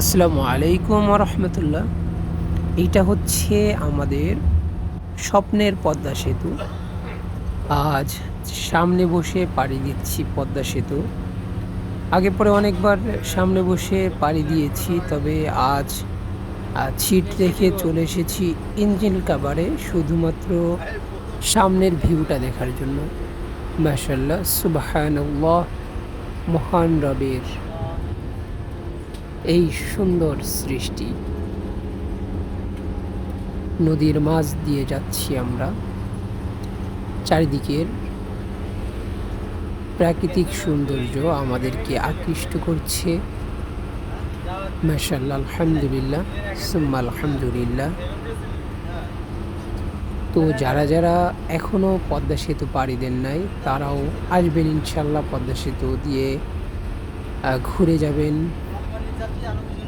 আসসালামু আলাইকুম রহমতুল্লাহ। এইটা হচ্ছে আমাদের স্বপ্নের পদ্মা সেতু। আজ সামনে বসে পাড়ি দিচ্ছি পদ্মা সেতু। আগে পরে অনেকবার সামনে বসে পাড়ি দিয়েছি, তবে আজ ছিট রেখে চলে এসেছি ইঞ্জিন কাভারে, শুধুমাত্র সামনের ভিউটা দেখার জন্য। মাসাল্লাহ সুবাহান্লাহ মহান রবের এই সুন্দর সৃষ্টি। নদীর মাছ দিয়ে যাচ্ছি আমরা। চারিদিকের প্রাকৃতিক সৌন্দর্য আমাদেরকে আকৃষ্ট করছে। মাশাল্লাহ আলহামদুলিল্লাহ, সুম্মা আলহামদুলিল্লাহ। তো যারা যারা এখনও পদ্মা সেতু পাড়ি দেন নাই, তারাও আসবেন ইনশাল্লাহ পদ্মা সেতু দিয়ে ঘুরে যাবেন। વિદ્યાર્થી આનો